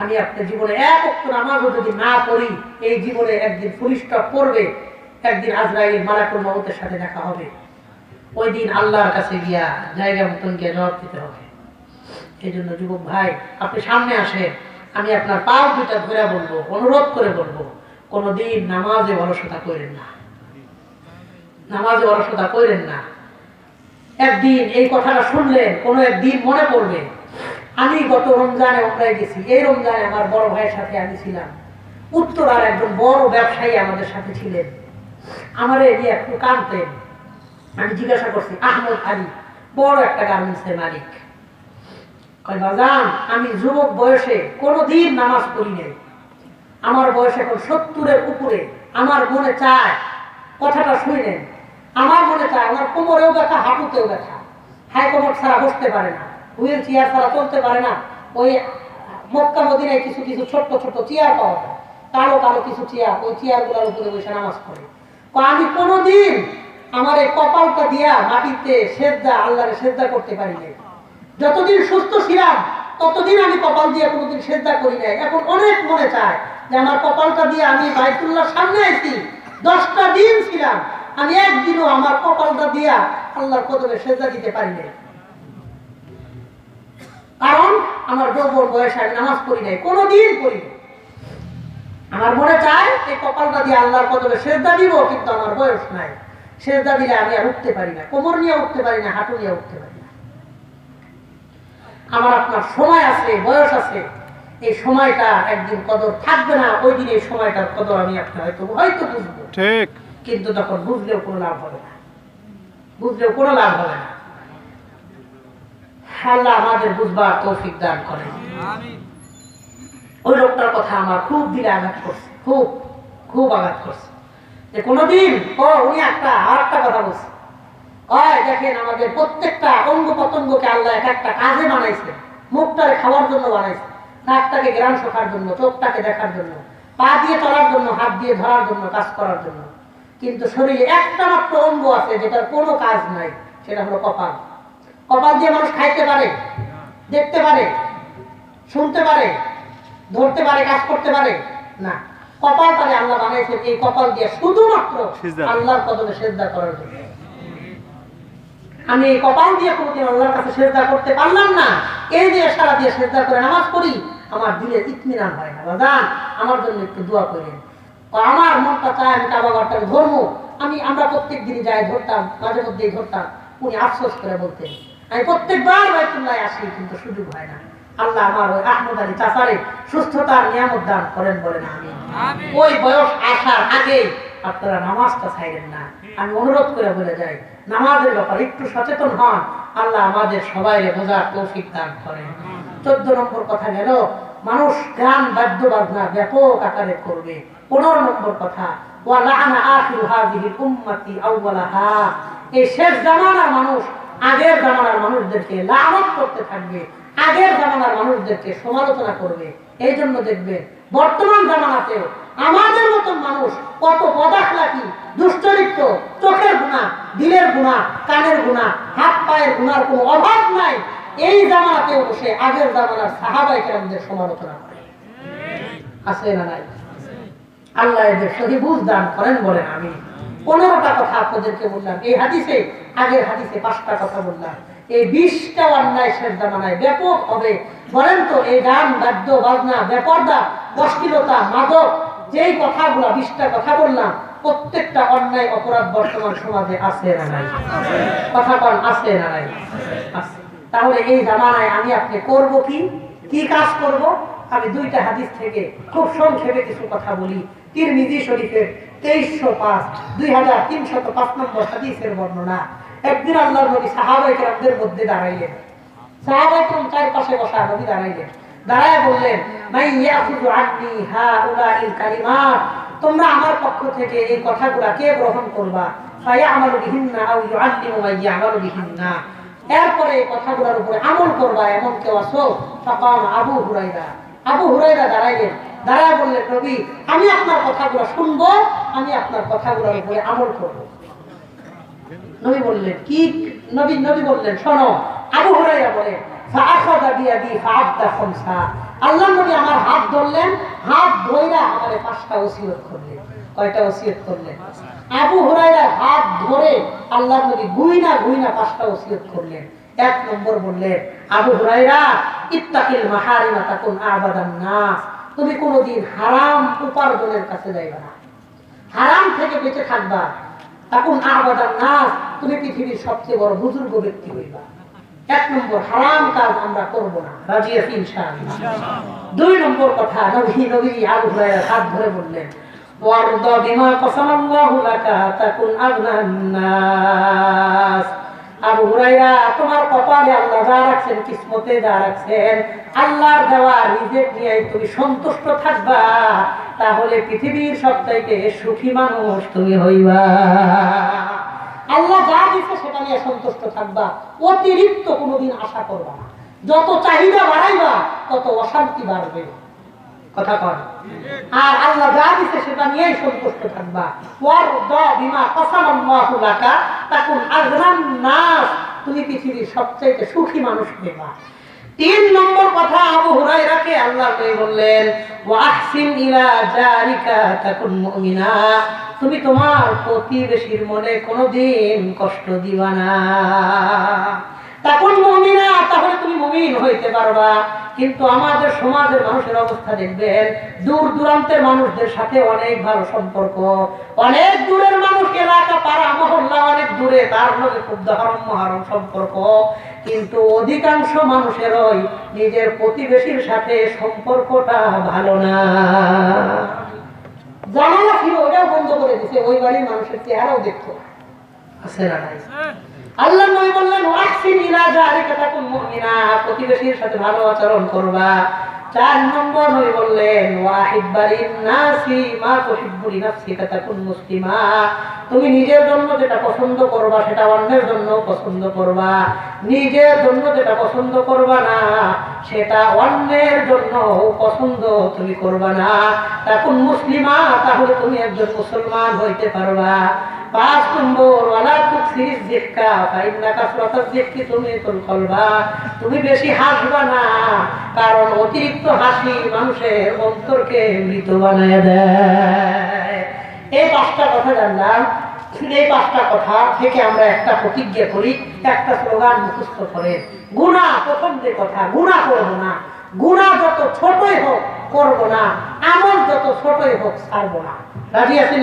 আমি আপনার জীবনে এক অক্ট নামাজও যদি না পড়ি, এই জীবনে একদিন স্টপ পড়বে একদিন আজরাইল মালাকুল মহতের সাথে দেখা হবে। ওই দিন আল্লাহর কাছে গিয়া জায়গা মতন গিয়ে জবাব দিতে হবে। এই জন্য যুবক ভাই, আপনি সামনে আসেন, আমি আপনার পাও দুটা ধরে বলব, অনুরোধ করে বলব, কোনোদিন নামাজে অলসতা করেন না। নামাজে অলসতা করেন না। একদিন এই কথাটা শুনলেন, কোনো একদিন মনে পড়বে আমি গত রমজানে ওখানে গেছি। এই রমজানে আমার বড় ভাইয়ের সাথে আমি ছিলাম। উত্তরার একজন বড় ব্যবসায়ী আমাদের সাথে ছিলেন। আমার এরিয়া একটু কানতেন আমি জিজ্ঞাসা করছি, আহমদ আলী, বড় একটা গার্মেন্টসের মালিক। বাজান, আমি যুবক বয়সে কোনোদিন নামাজ পড়ি নাই। আমার বয়স এখন সত্তরের উপরে। আমার মনে চায় কথাটা শুনলেন। আমার মনে চায় আমার কোমরেও ব্যথা, হাঁটুতেও ব্যথা। হাই কোমর ছাড়া বসতে পারে না। হুইল চেয়ার ছাড়া চলতে পারে না। ওই মক্কা মদিনায় কিছু কিছু ছোট্ট ছোট্ট চেয়ার পাওয়া যায়। কালো কালো কিছু চেয়ার, ওই চেয়ারগুলোর উপরে বসে নামাজ পড়ে। আমি কোনোদিন আমার এই কপালটা দিয়া মাটিতে সেজদা, আল্লাহরে সেজদা করতে পারি নাই। যতদিন সুস্থ ছিলাম, ততদিন আমি কপাল দিয়ে কোনোদিন সেদ্ধা করি নাই। এখন অনেক মনে চায় যে আমার কপালটা দিয়ে আমি বাইতুল্লাহর সামনে আইছি, দশটা দিন ছিলাম, আমি একদিনও আমার কপালটা দিয়া আল্লাহর কদমে সেজদা দিতে পারি নাই। কারণ আমার যৌবন বয়সে আমি নামাজ পড়ি নাই কোনোদিন পড়ি নাই। আমার মনে চায় এই কপালটা দিয়ে আল্লাহর কদমে সেজদা দিব কিন্তু আমার বয়স নাই। সেজদা দিলে আমি আর উঠতে পারি না কোমর নিয়ে উঠতে পারি না হাঁটু নিয়ে উঠতে পারি না। আমার আপনার সময় আছে বয়স আছে এই সময়টা একদিন কদর থাকবে না ওই দিন এই সময়টার কদর আমি একটা হয়তো হয়তো বুঝব। ঠিক। কিন্তু তখন বুঝলেও কোনো লাভ হবে না। বুঝলেও কোনো লাভ হবে না। আল্লাহ আমাদের বুঝবার তৌফিক দান করে। ওই লোকটার কথা আমার খুব দিলে আঘাত করছে, খুব খুব আঘাত করছে। যে কোনোদিন, ও, উনি একটা আর একটা কথা বলছে। হয় দেখেন আমাদের প্রত্যেকটা অঙ্গ আল্লাহ এক একটা কাজে বানাইছে মুখটারে খাওয়ার জন্য বানাইছে, নাকটাকে গ্রাম শোকার জন্য, চোখটাকে দেখার জন্য, পা দিয়ে চলার জন্য, হাত দিয়ে ধরার জন্য, কাজ করার জন্য। কিন্তু শরীরে একটা মাত্র অঙ্গ আছে যেটার কোনো কাজ নাই, সেটা হলো কপাল। কপাল দিয়ে মানুষ খাইতে পারে দেখতে পারে শুনতে পারে ধরতে পারে কাজ করতে পারে না। কপাল তাহলে আল্লাহ বানাইছেন এই কপাল দিয়ে শুধুমাত্র আল্লাহর কদমে সেজদা করার জন্য। আমি কপাল দিয়ে কোনোদিন আল্লাহর কাছে সেজদা করতে পারলাম না। এই যে সারা দিয়ে সেজদা করে নামাজ পড়ি আমার দিলে ইতমিনান হয় না। বাজান আমার জন্য একটু দোয়া করেন। আমার মনটা চায় আমি কাবা ঘরটাকে ধরবো। আমি আমরা প্রত্যেক দিনই যাই ধরতাম মাঝে মধ্যেই ধরতাম। উনি আফসোস করে বলতেন আমি প্রত্যেকবার বাইতুল্লাহ আসি কিন্তু সুযোগ হয় না। আল্লাহ আমার ওই আহমদ আলী চাচারে সুস্থতার নিয়ামত দান করেন বলেন আমি ওই বয়স আসার আগে আপনারা নামাজটা ছাইলেন না। আমি অনুরোধ করে বলে যাই নামাজের ব্যাপারে একটু সচেতন হন। আল্লাহ আমাদের সবাই বোঝার তৌফিক দান করেন। চোদ্দ নম্বর কথা গেল মানুষ গান বাদ্য বাজনা ব্যাপক আকারে করবে। পনেরো নম্বর কথা ওয়ালানা আখিরু হাযিহিল উম্মতি আউওয়ালাহা। এই শেষ জামানার মানুষ আগের জামানার মানুষদেরকে লানত করতে থাকবে, আগের জামানার মানুষদেরকে সমালোচনা করবে। এই জন্য দেখবেন বর্তমান জামানাতেও আমাদের মতন মানুষ কত পদাখলাকি দুশ্চরিত্র, চোখের গুণা, দিলের গুণা, কানের গুণা, হাত পায়ের গুণার কোনো অভাব নাই। এই জামানাতেও বসে আগের জামানার সাহাবাই কেরামদের সমালোচনা করে। আছে না নাই? আল্লাহ এদের সহিবুজ দান করেন বলেন আমি পনেরোটা কথা আপনাদেরকে বললাম। এই হাদিসে, আগের হাদিসে পাঁচটা কথা বললাম। এই বিশটা অন্যায় শেষ জামানায় ব্যাপক হবে। বলেন তো, এই গান, বাদ্য, বাজনা ব্যাপারদা অশ্লীলতা মাদক, যেই কথাগুলো, বিশটা কথা বললাম, প্রত্যেকটা অন্যায় অপরাধ বর্তমান সমাজে আছে না নাই? কথা কন, আছে না নাই? তাহলে এই জামানায় আমি আপনি করব কি? কি কাজ করব? আমি দুইটা হাদিস থেকে খুব সংক্ষেপে কিছু কথা বলি। তিরমিজি শরীফের পাঁচ, দুই হাজার পাঁচ একদিন আল্লাহ নবী মধ্যে দাঁড়াইলেন। চারপাশে বসা নবী দাঁড়াইলেন। দাঁড়ায় বললেন তোমরা আমার পক্ষ থেকে এই কথাগুলা কে গ্রহণ করবা? বিহিন্না এরপরে এই কথাগুলোর উপরে আমল করবা এমন কেউ ফাকাম আবু হুরাইরা আবু হুরাইরা দাঁড়াইলেন। দাঁড়ায় বললেন, নবী, আমি আপনার কথাগুলো শুনব আমি আপনার কথাগুলোর উপরে আমল করব। নবী বললেন, কি নবী নবী বললেন, শোনো, আবু হুরাইরা বলে আল্লাহ নবী আমার হাত ধরলেন, হাত ধইরা পাঁচটা ওসিয়ত করলেন। কয়টা ওসিয়ত করলেন? আবু হুরাইরা হাত ধরে আল্লাহ নবী গুইনা গুইনা পাঁচটা ওসিয়ত করলেন। এক নম্বর বললেন, আবু হুরাইরা ইত্তাকিল মাহারিমা তাকুন আবাদান নাস। তুমি কোনোদিন হারাম উপার্জনের কাছে যাইবা না। হারাম থেকে বেঁচে থাকবা। তখন আবাদান নাস তুমি পৃথিবীর সবচেয়ে বড় বুজুর্গ ব্যক্তি হইবা। এক নম্বর হারাম কাজ আমরা করব না। রাজি আছি ইনশাআল্লাহ। দুই নম্বর কথা নবী নবী আবু হুরায়রা হাত ধরে বললেন ওয়ারদ বিমা কসামাল্লাহু লাকা তাকুন আগনান নাস। আবু হুরাইরা তোমার কপালে আল্লাহ যা রাখছেন কিসমতে যা রাখছেন আল্লাহর দেওয়া রিজেক নিয়ে তুমি সন্তুষ্ট থাকবা। তাহলে পৃথিবীর সবচাইতে সুখী মানুষ তুমি হইবা। আল্লাহ যা দিচ্ছে সেটা নিয়ে সন্তুষ্ট থাকবা, অতিরিক্ত কোনোদিন আশা করবা না। যত চাহিদা বাড়াইবা, তত অশান্তি বাড়বে। কথা আর আল্লাহ যা দিছে সেটা নিয়েই সন্তুষ্ট থাকবা। ওয়ার দ বিমা লাকা নাস। তুমি পৃথিবীর সবচেয়ে সুখী মানুষ হইবা। তিন নম্বর কথা আবু হুরায়রাকে আল্লাহ কই বললেন ওয়া আহসিন ইলা জারিকা তাকুন মুমিনা। তুমি তোমার প্রতিবেশীর মনে কোনোদিন কষ্ট দিবা না। তখন মমিনা, তাহলে তুমি মমিন হইতে পারবা। কিন্তু আমাদের সমাজের মানুষের অবস্থা দেখবেন, দূর দূরান্তের মানুষদের সাথে অনেক ভালো সম্পর্ক। অনেক দূরের মানুষ এলাকা, পাড়া, মহল্লা দূরে তার লগে খুব দহরম মহারম সম্পর্ক। কিন্তু অধিকাংশ মানুষেরই নিজের প্রতিবেশীর সাথে সম্পর্কটা ভালো না। জানালা ছিল ওটাও বন্ধ করে দিছে ওই বাড়ির মানুষের চেহারাও দেখতো আছে না নাই? আল্লাহ নবী বললেন ইলা মুমিনা প্রতিবেশীর সাথে ভালো আচরণ করবা। চার নম্বর নবী বললেন নাসি মা তুহিব্বু লিনাফসিকা তাকুন মুসলিমা। তুমি নিজের জন্য যেটা পছন্দ করবা, সেটা অন্যের জন্য পছন্দ করবা। নিজের জন্য যেটা পছন্দ করবা না, সেটা অন্যের জন্য পছন্দ তুমি করবা না। তখন মুসলিমা, তাহলে তুমি একজন মুসলমান হইতে পারবা। পাঁচ নম্বর, ওয়ালা থেকে আমরা একটা প্রতিজ্ঞা করি, একটা স্লোগান মুখস্থ করে। গুণা প্রথম যে কথা গুণা করব না। গুণা যত ছোটই হোক, করব না। আমল যত ছোটই হোক, ছাড়বো না। রাজি আছেন